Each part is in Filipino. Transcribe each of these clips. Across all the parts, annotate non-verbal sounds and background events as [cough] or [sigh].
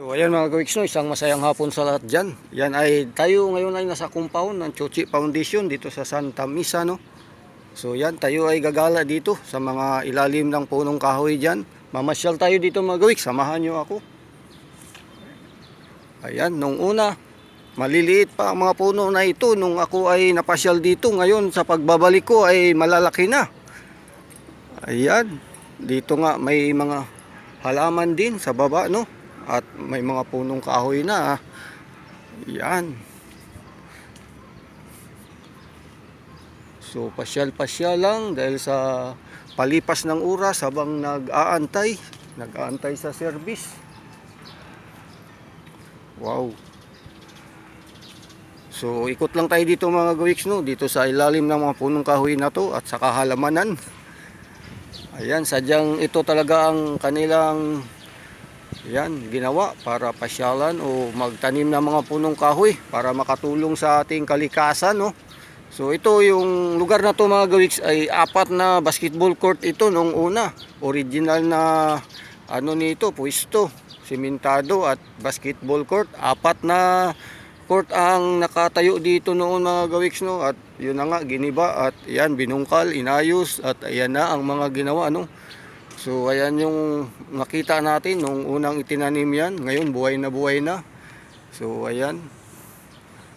So ayan mga kawiks no, isang masayang hapon sa lahat dyan. Yan ay tayo ngayon ay nasa compound ng Chochi Foundation dito sa Santa Misa no. So yan tayo ay gagala dito sa mga ilalim ng punong kahoy dyan. Mamasyal tayo dito mga kawiks, samahan nyo ako. Ayan, nung una, maliliit pa ang mga puno na ito nung ako ay napasyal dito. Ngayon sa pagbabalik ko ay malalaki na. Ayan, dito nga may mga halaman din sa baba no at may mga punong kahoy na. ah. Yan. So pasyal-pasyal lang dahil sa palipas ng oras habang nag-aantay, nag-aantay sa service. Wow. So ikot lang tayo dito mga gawiks no, dito sa ilalim ng mga punong kahoy na to at sa kahalamanan. Ayan, sadyang ito talaga ang kanilang yan, ginawa para pasyalan o magtanim ng mga punong kahoy para makatulong sa ating kalikasan, no? So ito yung lugar na to mga gawiks ay apat na basketball court ito nung una. Original na ano nito, pwesto, simentado at basketball court. Apat na court ang nakatayo dito noon mga gawiks no at yun na nga giniba at yan binungkal, inayos at ayan na ang mga ginawa no. So ayan yung nakita natin nung unang itinanim yan. Ngayon buhay na buhay na. So ayan.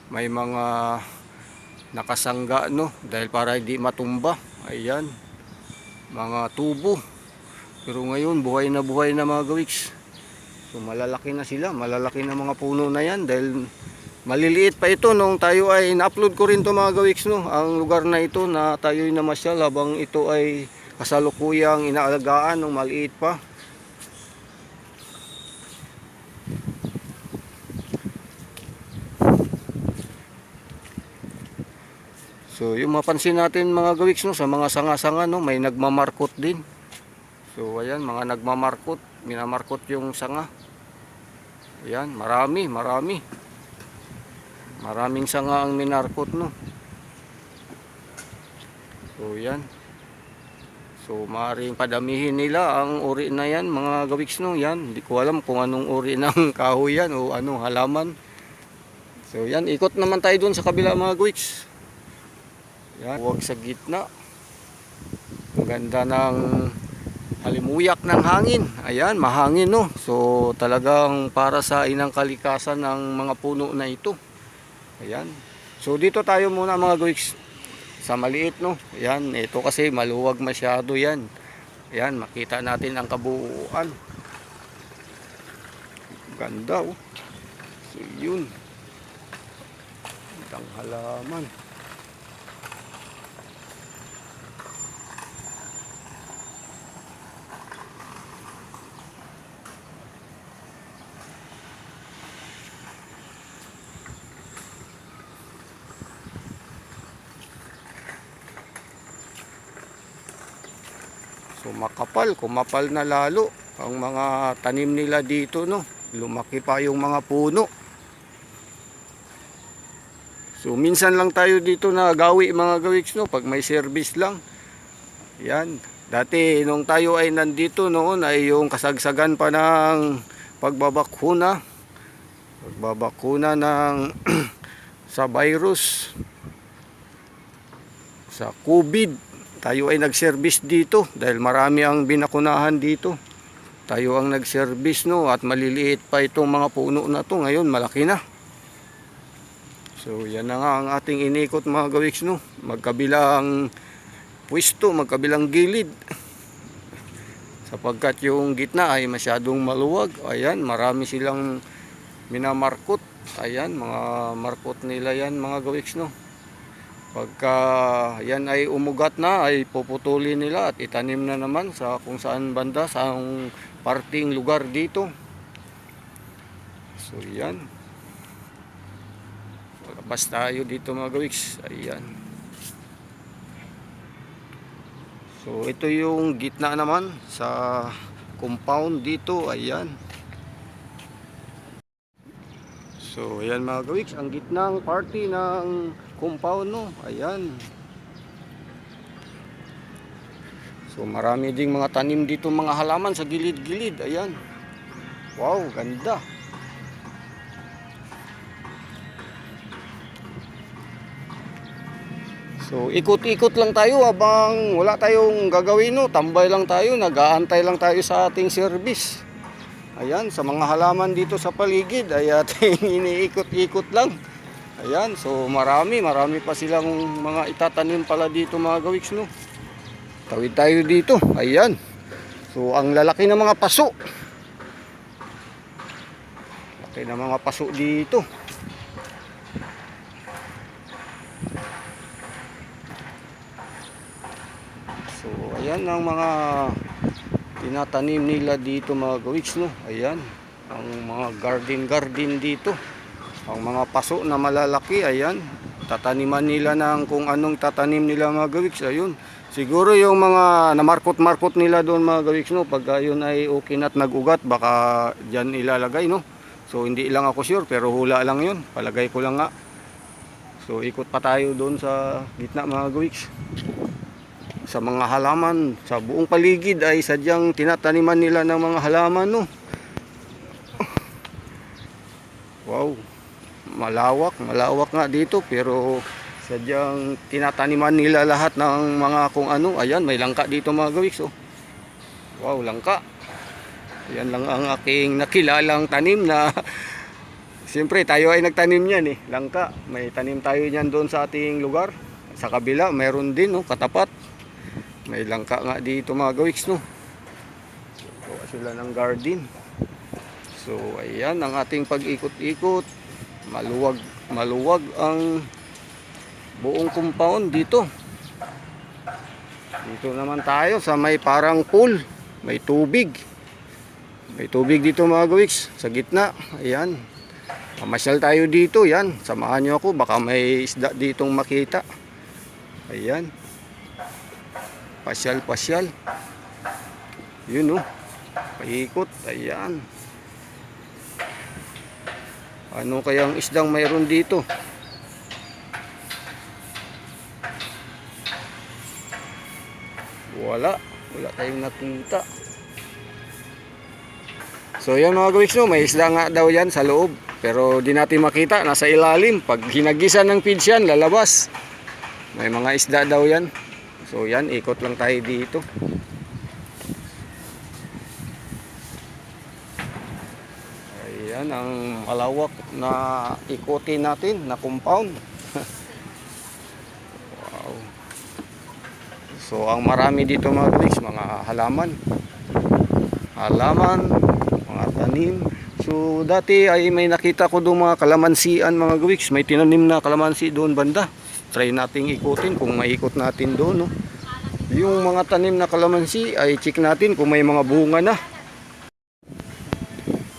May mga nakasangga no dahil para hindi matumba. Ayan. Mga tubo. Pero ngayon buhay na buhay na mga gawiks. So malalaki na sila. Malalaki na mga puno na yan dahil maliliit pa ito nung tayo ay na-upload ko rin to mga gawiks no. Ang lugar na ito na tayo ay namasyal habang ito ay kasalukuyang inaalagaan nung maliit pa. So yung mapansin natin mga gawiks no, sa mga sanga-sanga no, may nagmamarkot din. So ayan mga nagmamarkot, minamarkot yung sanga. Ayan, marami, marami. Maraming sanga ang minarkot no. So yan. So maaaring padamihin nila ang uri na yan mga gawiks no yan. Hindi ko alam kung anong uri [laughs] ng kahoy yan o anong halaman. So yan, ikot naman tayo dun sa kabila mga gawiks. Yan, huwag sa gitna. Ang ganda ng halimuyak ng hangin. Ayan, mahangin no. So talagang para sa inang kalikasan ng mga puno na ito. Ayan. So dito tayo muna mga gawiks sa maliit no. Ayan, ito kasi maluwag masyado yan. Ayan, makita natin ang kabuuan. Ganda oh. So yun. Ang halaman. So kumapal na lalo ang mga tanim nila dito no. Lumaki pa yung mga puno. So minsan lang tayo dito na gawi mga gawiks no pag may service lang. Yan. Dati nung tayo ay nandito noon ay yung kasagsagan pa ng pagbabakuna. Pagbabakuna ng [clears throat] sa virus sa COVID tayo ay nag-service dito dahil marami ang binakunahan dito. Tayo ang nag-service no at maliliit pa itong mga puno na to. Ngayon malaki na. So yan na nga ang ating inikot mga gawiks no. Magkabilang pwesto, magkabilang gilid. Sapagkat yung gitna ay masyadong maluwag. Ayan, marami silang minamarkot. Ayan, mga markot nila yan mga gawiks no. Pagka yan ay umugat na ay puputulin nila at itanim na naman sa kung saan banda sa parting lugar dito. So yan. Labas tayo dito mga gawiks. Ayan. So ito yung gitna naman sa compound dito. Ayan. So ayan mga gawiks. Ang gitnang party ng compound no. Ayan. So marami ding mga tanim dito mga halaman sa gilid-gilid. Ayan. Wow, ganda. So ikot-ikot lang tayo abang wala tayong gagawin no. Tambay lang tayo, nag-aantay lang tayo sa ating service. Ayan, sa mga halaman dito sa paligid ay ating [laughs] iniikot-ikot lang. Ayan, so marami, marami pa silang mga itatanim pala dito mga gawiks no. Tawid tayo dito. Ayan. So ang lalaki ng mga paso. Laki ng mga paso dito. So, ayan ang mga tinatanim nila dito mga gawiks, no? Ayan, ang mga garden-garden dito. Ang mga paso na malalaki, ayan. Tataniman nila ng kung anong tatanim nila mga gawiks, ayun. Siguro yung mga namarkot-markot nila doon mga gawiks, no? Pag yun ay okay na at nag-ugat, baka dyan ilalagay, no? So, hindi lang ako sure, pero hula lang yun. Palagay ko lang nga. So, ikot pa tayo doon sa gitna mga gawiks sa mga halaman sa buong paligid ay sadyang tinataniman nila ng mga halaman no wow malawak malawak nga dito pero sadyang tinataniman nila lahat ng mga kung ano ayan may langka dito mga gawiks oh. wow langka yan lang ang aking nakilalang tanim na [laughs] Siyempre tayo ay nagtanim niyan eh, langka. May tanim tayo niyan doon sa ating lugar. Sa kabila, mayroon din no, katapat. May langka nga dito mga gawiks no. Gawa sila ng garden. So ayan ang ating pag-ikot-ikot. Maluwag, maluwag ang buong compound dito. Dito naman tayo sa may parang pool. May tubig. May tubig dito mga gawiks sa gitna. Ayan. Pamasyal tayo dito, yan. Samahan nyo ako, baka may isda ditong makita. Ayan. Pasyal, pasyal. Yun oh. Paikot, ayan. Ano kayang isdang mayroon dito? Wala. Wala tayong nakita. So yan mga gawiks no, may isda nga daw yan sa loob. Pero di natin makita, nasa ilalim. Pag hinagisan ng feeds yan, lalabas. May mga isda daw yan. So yan, ikot lang tayo dito. Ayan ang malawak na ikotin natin na compound. wow. So ang marami dito mga guys, mga halaman. Halaman, mga tanim. So dati ay may nakita ko doon mga kalamansian mga gawiks. May tinanim na kalamansi doon banda. Try nating ikutin kung maikot natin doon. No? Yung mga tanim na kalamansi ay check natin kung may mga bunga na.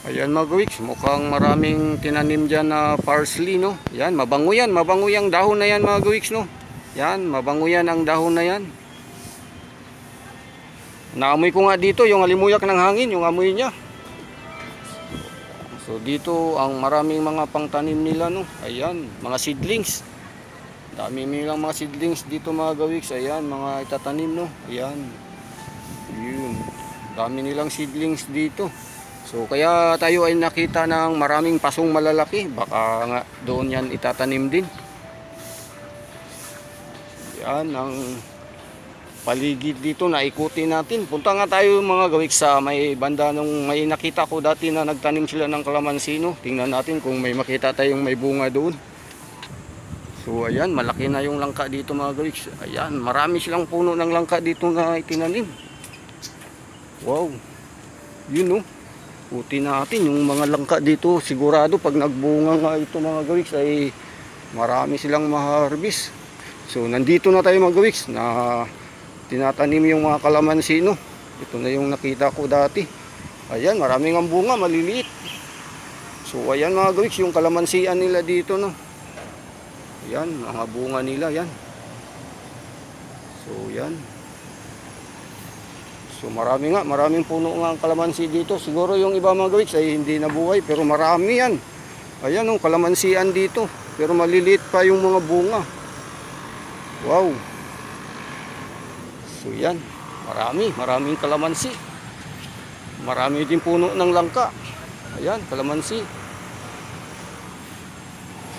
Ayan mga gawiks, mukhang maraming tinanim dyan na parsley. No? Yan, mabango yan. Mabango yung dahon na yan mga gawiks. No? Yan, mabango yan ang dahon na yan. Naamoy ko nga dito yung alimuyak ng hangin, yung amoy niya. So dito ang maraming mga pangtanim nila no. Ayan, mga seedlings. Dami nilang mga seedlings dito mga gawiks. Ayan, mga itatanim no. Ayan. Yun. Dami nilang seedlings dito. So kaya tayo ay nakita ng maraming pasong malalaki. Baka nga doon yan itatanim din. Yan ang paligid dito na ikutin natin. Punta nga tayo mga gawik sa may banda nung may nakita ko dati na nagtanim sila ng kalamansino. Tingnan natin kung may makita tayong may bunga doon. So ayan, malaki na yung langka dito mga gawik. Ayan, marami silang puno ng langka dito na itinanim. Wow. Yun oh. Puti natin yung mga langka dito. Sigurado pag nagbunga nga ito mga gawiks ay marami silang maharbis. So nandito na tayo mga gawiks na tinatanim yung mga kalamansi no. Ito na yung nakita ko dati. Ayan, maraming ang bunga, maliliit. So ayan mga gawiks, yung kalamansian nila dito no. Ayan, mga bunga nila yan. So yan. So marami nga, maraming puno nga ang kalamansi dito. Siguro yung iba mga gawiks ay hindi nabuhay pero marami yan. Ayan yung kalamansian dito. Pero maliliit pa yung mga bunga. Wow. So yan, marami, maraming kalamansi. Marami din puno ng langka. Ayan, kalamansi.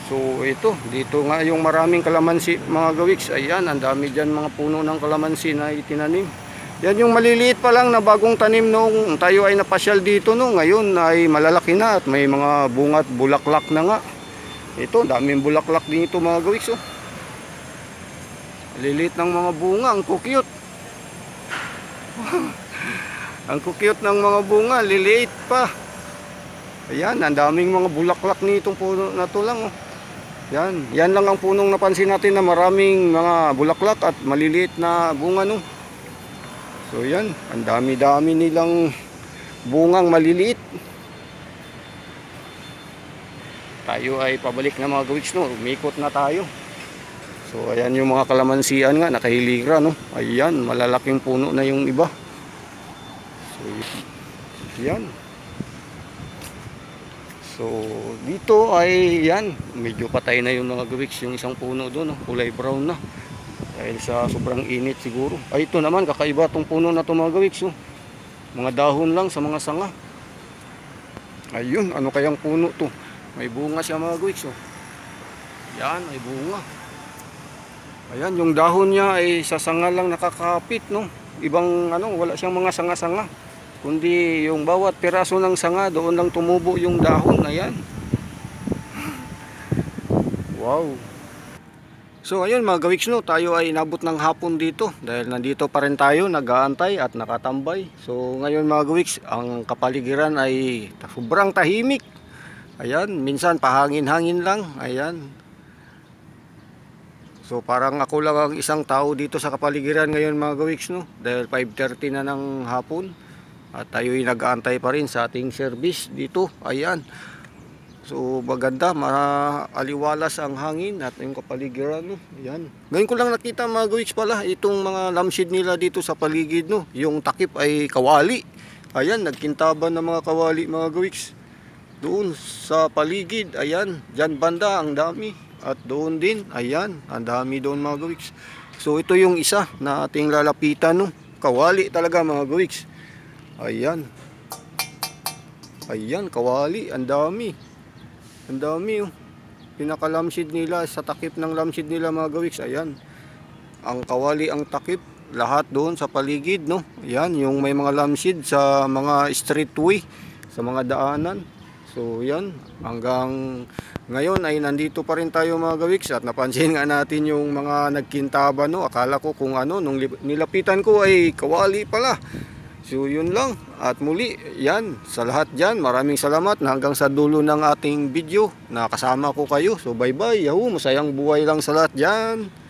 So ito, dito nga yung maraming kalamansi mga gawiks. Ayan, ang dami dyan mga puno ng kalamansi na itinanim. Yan yung maliliit pa lang na bagong tanim nung tayo ay napasyal dito no. Ngayon ay malalaki na at may mga bunga at bulaklak na nga. Ito, daming bulaklak din ito mga gawiks. Oh. Maliliit ng mga bunga, ang kukyut. [laughs] ang kukyut ng mga bunga, liliit pa. Ayan, ang daming mga bulaklak nitong puno na to lang. Oh. Yan, yan lang ang punong napansin natin na maraming mga bulaklak at maliliit na bunga no. So yan, ang dami-dami nilang bungang maliliit. Tayo ay pabalik na mga gawiks no, umikot na tayo. So ayan yung mga kalamansian nga, nakahiligra no. Ayan, malalaking puno na yung iba. So yan. So dito ay yan, medyo patay na yung mga gawiks, yung isang puno doon, no? kulay brown na. Dahil sa sobrang init siguro. Ay ito naman, kakaiba tong puno na to mga gawiks. Oh. Mga dahon lang sa mga sanga. Ayun, ano kayang puno to? May bunga siya mga gawiks. Oh. Yan, may bunga. Ayan, yung dahon niya ay sa sanga lang nakakapit, no? Ibang ano, wala siyang mga sanga-sanga. Kundi yung bawat piraso ng sanga, doon lang tumubo yung dahon. Ayan. Wow. So ayun mga gawiks no, tayo ay inabot ng hapon dito dahil nandito pa rin tayo nag-aantay at nakatambay. So ngayon mga gawiks, ang kapaligiran ay sobrang tahimik. Ayan, minsan pahangin-hangin lang. Ayan. So parang ako lang ang isang tao dito sa kapaligiran ngayon mga gawiks no dahil 5:30 na ng hapon at tayo ay nag-aantay pa rin sa ating service dito. Ayan. So maganda, maaliwalas ang hangin at yung kapaligiran no. Ayan. Ngayon ko lang nakita mga gawiks pala itong mga lamshid nila dito sa paligid no. Yung takip ay kawali. Ayan, nagkintaban ng mga kawali mga gawiks. Doon sa paligid, ayan, diyan banda ang dami. At doon din, ayan, ang dami doon mga gawiks. So ito yung isa na ating lalapitan no. Kawali talaga mga gawiks. Ayan. Ayan, kawali, ang dami. Ang dami oh. Pinakalamsid nila sa takip ng lamsid nila mga gawiks. Ayan. Ang kawali ang takip. Lahat doon sa paligid no. Ayan, yung may mga lamsid sa mga streetway, sa mga daanan. So yan, hanggang ngayon ay nandito pa rin tayo mga gawiks at napansin nga natin yung mga nagkintaba no. Akala ko kung ano, nung nilapitan ko ay kawali pala. So yun lang. At muli, yan, sa lahat dyan, maraming salamat na hanggang sa dulo ng ating video na kasama ko kayo. So bye bye, yahoo, masayang buhay lang sa lahat dyan.